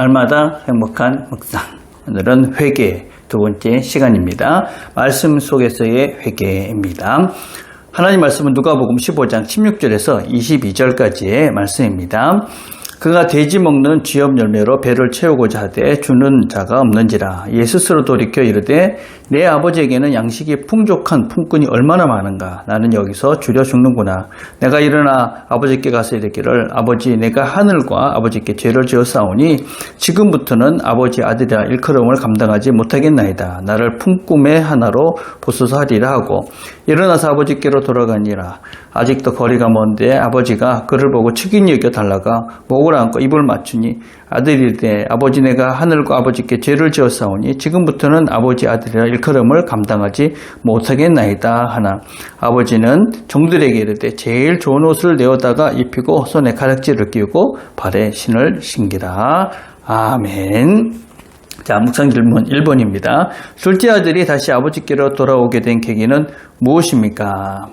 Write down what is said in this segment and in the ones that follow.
날마다 행복한 묵상. 오늘은 회개 두 번째 시간입니다. 말씀 속에서의 회개입니다. 하나님 말씀은 누가복음 15장 16절에서 22절까지의 말씀입니다. 그가 돼지 먹는 쥐업 열매로 배를 채우고자 하되 주는 자가 없는지라 예 스스로 돌이켜 이르되 내 아버지에게는 양식이 풍족한 품꾼이 얼마나 많은가? 나는 여기서 줄여 죽는구나. 내가 일어나 아버지께 가서 이르기를 아버지 내가 하늘과 아버지께 죄를 지었사오니 지금부터는 아버지 아들이라 일컬음을 감당하지 못하겠나이다. 나를 품꿈의 하나로 보소서 하리라 하고 일어나서 아버지께로 돌아가니라. 아직도 거리가 먼데 아버지가 그를 보고 측인히 여겨 달라가 목을 안고 입을 맞추니 아들이 되 아버지 내가 하늘과 아버지께 죄를 지었사오니 지금부터는 아버지 아들이라 일컬음을 감당하지 못하겠나이다 하나 아버지는 종들에게 이르되 제일 좋은 옷을 내어다가 입히고 손에 가락지를 끼우고 발에 신을 신기라 아멘 자, 묵상 질문 1번입니다. 둘째 아들이 다시 아버지께로 돌아오게 된 계기는 무엇입니까?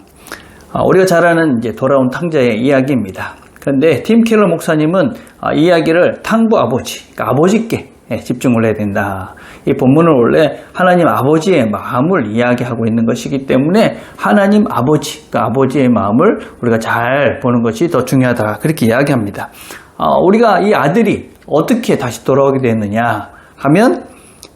아, 우리가 잘 아는 이제 돌아온 탕자의 이야기입니다. 그런데 팀 켈러 목사님은 아, 이 이야기를 탕부 아버지, 그러니까 아버지께 예, 집중을 해야 된다. 이 본문은 원래 하나님 아버지의 마음을 이야기하고 있는 것이기 때문에 하나님 아버지, 그러니까 아버지의 마음을 우리가 잘 보는 것이 더 중요하다. 그렇게 이야기합니다. 어, 우리가 이 아들이 어떻게 다시 돌아오게 됐느냐 하면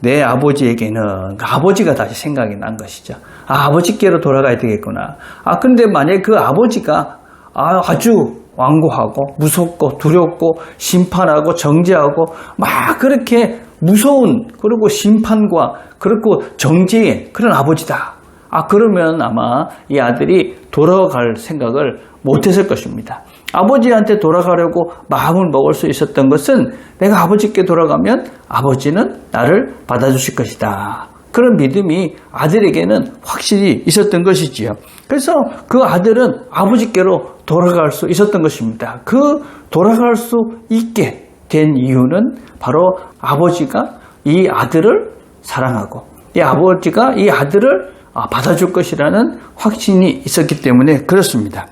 내 아버지에게는 그 아버지가 다시 생각이 난 것이죠. 아, 아버지께로 돌아가야 되겠구나. 아, 근데 만약에 그 아버지가 아, 아주 완고하고 무섭고 두렵고 심판하고 정죄하고 막 그렇게 무서운 그리고 심판과 그리고 정죄의 그런 아버지다. 아, 그러면 아마 이 아들이 돌아갈 생각을 못했을 것입니다. 아버지한테 돌아가려고 마음을 먹을 수 있었던 것은 내가 아버지께 돌아가면 아버지는 나를 받아주실 것이다. 그런 믿음이 아들에게는 확실히 있었던 것이지요. 그래서 그 아들은 아버지께로 돌아갈 수 있었던 것입니다. 그 돌아갈 수 있게 된 이유는 바로 아버지가 이 아들을 사랑하고 이 아버지가 이 아들을 받아줄 것이라는 확신이 있었기 때문에 그렇습니다.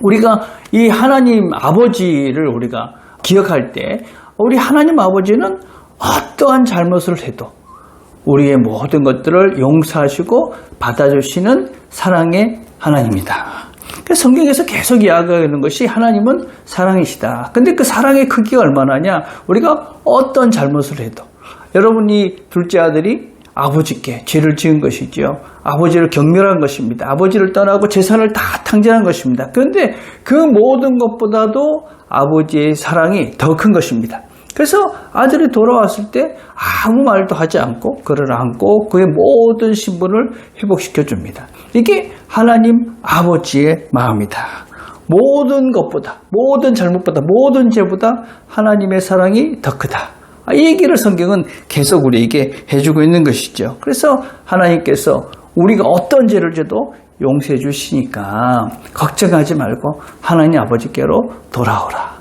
우리가 이 하나님 아버지를 우리가 기억할 때 우리 하나님 아버지는 어떠한 잘못을 해도 우리의 모든 것들을 용서하시고 받아주시는 사랑의 하나님이다. 성경에서 계속 이야기하는 것이 하나님은 사랑이시다. 근데 그 사랑의 크기가 얼마나냐? 우리가 어떤 잘못을 해도 여러분이 둘째 아들이 아버지께 죄를 지은 것이지요. 아버지를 경멸한 것입니다. 아버지를 떠나고 재산을 다 탕진한 것입니다. 그런데 그 모든 것보다도 아버지의 사랑이 더 큰 것입니다. 그래서 아들이 돌아왔을 때 아무 말도 하지 않고 그를 안고 그의 모든 신분을 회복시켜 줍니다. 이게 하나님 아버지의 마음이다. 모든 것보다, 모든 잘못보다, 모든 죄보다 하나님의 사랑이 더 크다. 이 얘기를 성경은 계속 우리에게 해주고 있는 것이죠. 그래서 하나님께서 우리가 어떤 죄를 져도 용서해 주시니까 걱정하지 말고 하나님 아버지께로 돌아오라.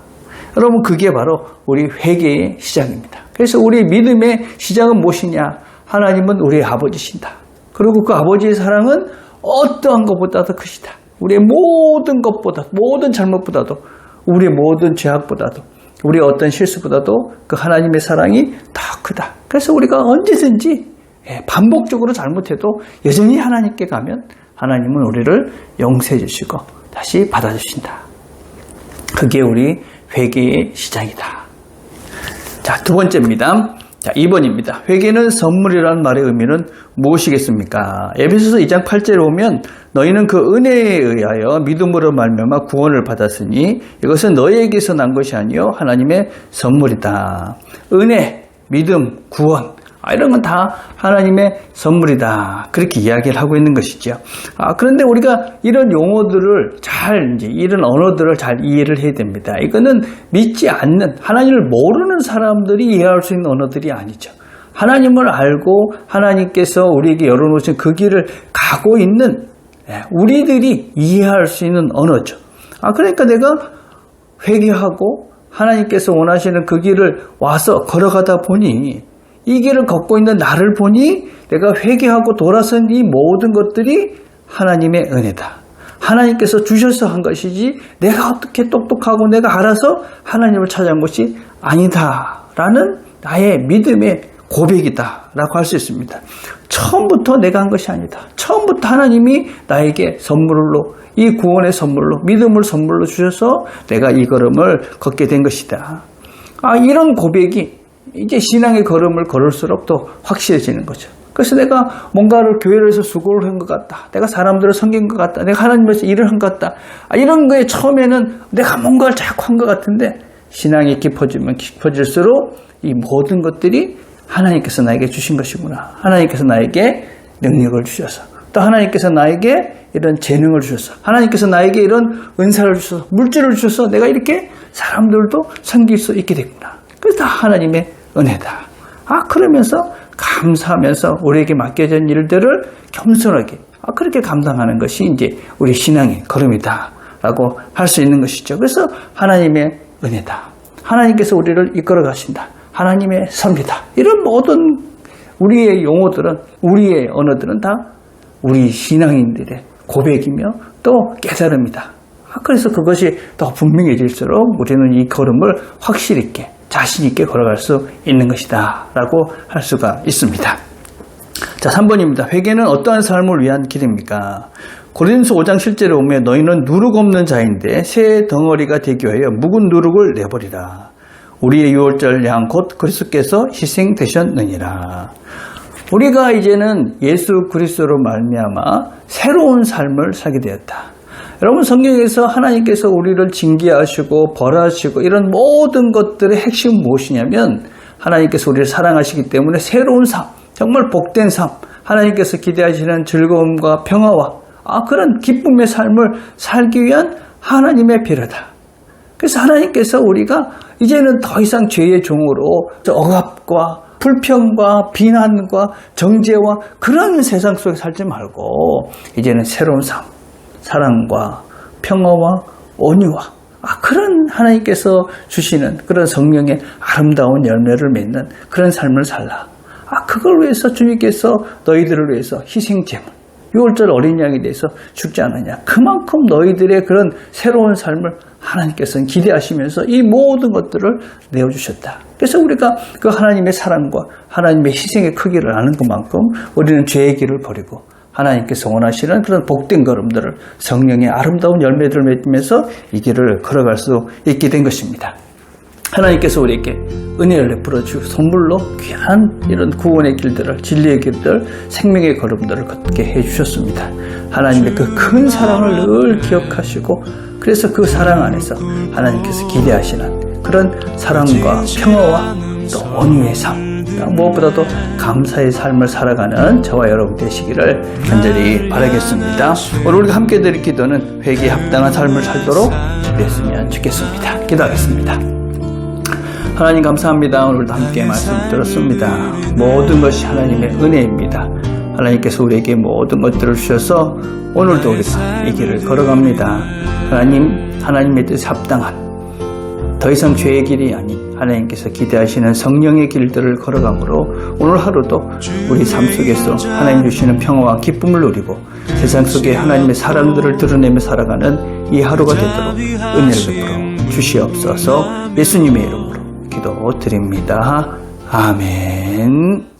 여러분 그게 바로 우리 회개의 시작입니다. 그래서 우리 믿음의 시작은 무엇이냐? 하나님은 우리의 아버지신다. 그리고 그 아버지의 사랑은 어떠한 것보다도 크시다. 우리의 모든 것보다, 모든 잘못보다도, 우리의 모든 죄악보다도, 우리의 어떤 실수보다도 그 하나님의 사랑이 더 크다. 그래서 우리가 언제든지 예, 반복적으로 잘못해도 여전히 하나님께 가면 하나님은 우리를 용서해 주시고 다시 받아주신다. 그게 우리 회개의 시작이다. 자, 두 번째입니다. 자, 2번입니다. 회개는 선물이라는 말의 의미는 무엇이겠습니까? 에베소서 2장 8절에 보면 너희는 그 은혜에 의하여 믿음으로 말미암아 구원을 받았으니 이것은 너희에게서 난 것이 아니요 하나님의 선물이다. 은혜, 믿음, 구원 아, 이런 건 다 하나님의 선물이다. 그렇게 이야기를 하고 있는 것이죠. 아, 그런데 우리가 이런 용어들을 잘, 이제 이런 언어들을 잘 이해를 해야 됩니다. 이거는 믿지 않는, 하나님을 모르는 사람들이 이해할 수 있는 언어들이 아니죠. 하나님을 알고 하나님께서 우리에게 열어놓으신 그 길을 가고 있는 예, 우리들이 이해할 수 있는 언어죠. 아, 그러니까 내가 회개하고 하나님께서 원하시는 그 길을 와서 걸어가다 보니 이 길을 걷고 있는 나를 보니 내가 회개하고 돌아선 이 모든 것들이 하나님의 은혜다. 하나님께서 주셔서 한 것이지 내가 어떻게 똑똑하고 내가 알아서 하나님을 찾아온 것이 아니다라는 나의 믿음의 고백이다라고 할 수 있습니다. 처음부터 내가 한 것이 아니다. 처음부터 하나님이 나에게 선물로 이 구원의 선물로 믿음을 선물로 주셔서 내가 이 걸음을 걷게 된 것이다. 아 이런 고백이 이제 신앙의 걸음을 걸을수록 더 확실해지는 거죠. 그래서 내가 뭔가를 교회를 해서 수고를 한 것 같다. 내가 사람들을 섬긴 것 같다. 내가 하나님에서 일을 한 것 같다. 아, 이런 거에 처음에는 내가 뭔가를 자꾸 한 것 같은데 신앙이 깊어지면 깊어질수록 이 모든 것들이 하나님께서 나에게 주신 것이구나. 하나님께서 나에게 능력을 주셔서 또 하나님께서 나에게 이런 재능을 주셔서 하나님께서 나에게 이런 은사를 주셔서 물질을 주셔서 내가 이렇게 사람들도 섬길 수 있게 됐구나. 그래서 다 하나님의 은혜다. 아 그러면서 감사하면서 우리에게 맡겨진 일들을 겸손하게 아, 그렇게 감당하는 것이 이제 우리 신앙의 걸음이다 라고 할 수 있는 것이죠. 그래서 하나님의 은혜다. 하나님께서 우리를 이끌어 가신다. 하나님의 섭니다. 이런 모든 우리의 용어들은 우리의 언어들은 다 우리 신앙인들의 고백이며 또 깨달음이다. 아, 그래서 그것이 더 분명해질수록 우리는 이 걸음을 확실히 있게 자신 있게 걸어갈 수 있는 것이다 라고 할 수가 있습니다. 자 3번입니다. 회개는 어떠한 삶을 위한 길입니까? 고린서 5장 실제로 보면 너희는 누룩 없는 자인데 새 덩어리가 되기 위하여 묵은 누룩을 내버리라. 우리의 유월절 양 곧 그리스도께서 희생되셨느니라. 우리가 이제는 예수 그리스도로 말미암아 새로운 삶을 살게 되었다. 여러분 성경에서 하나님께서 우리를 징계하시고 벌하시고 이런 모든 것들의 핵심은 무엇이냐면 하나님께서 우리를 사랑하시기 때문에 새로운 삶, 정말 복된 삶, 하나님께서 기대하시는 즐거움과 평화와 아, 그런 기쁨의 삶을 살기 위한 하나님의 필요다. 그래서 하나님께서 우리가 이제는 더 이상 죄의 종으로 억압과 불평과 비난과 정죄와 그런 세상 속에 살지 말고 이제는 새로운 삶, 사랑과 평화와 온유와 아, 그런 하나님께서 주시는 그런 성령의 아름다운 열매를 맺는 그런 삶을 살라. 아, 그걸 위해서 주님께서 너희들을 위해서 희생제물, 6월절 어린 양에 대해서 죽지 않느냐. 그만큼 너희들의 그런 새로운 삶을 하나님께서는 기대하시면서 이 모든 것들을 내어주셨다. 그래서 우리가 그 하나님의 사랑과 하나님의 희생의 크기를 아는 것만큼 우리는 죄의 길을 버리고 하나님께서 원하시는 그런 복된 걸음들을 성령의 아름다운 열매들을 맺으면서 이 길을 걸어갈 수 있게 된 것입니다. 하나님께서 우리에게 은혜를 베풀어 주 선물로 귀한 이런 구원의 길들을 진리의 길들 생명의 걸음들을 걷게 해 주셨습니다. 하나님의 그 큰 사랑을 늘 기억하시고 그래서 그 사랑 안에서 하나님께서 기대하시는 그런 사랑과 평화와 또 온유의 삶 무엇보다도 감사의 삶을 살아가는 저와 여러분 되시기를 간절히 바라겠습니다. 오늘 우리가 함께 드릴 기도는 회개에 합당한 삶을 살도록 됐으면 좋겠습니다. 기도하겠습니다. 하나님 감사합니다. 오늘도 함께 말씀 들었습니다. 모든 것이 하나님의 은혜입니다. 하나님께서 우리에게 모든 것들을 주셔서 오늘도 우리가 이 길을 걸어갑니다. 하나님, 하나님의 뜻에 합당한 더 이상 죄의 길이 아닌 하나님께서 기대하시는 성령의 길들을 걸어가므로 오늘 하루도 우리 삶 속에서 하나님 주시는 평화와 기쁨을 누리고 세상 속에 하나님의 사랑들을 드러내며 살아가는 이 하루가 되도록 은혜를 베풀어 주시옵소서 예수님의 이름으로 기도 드립니다. 아멘.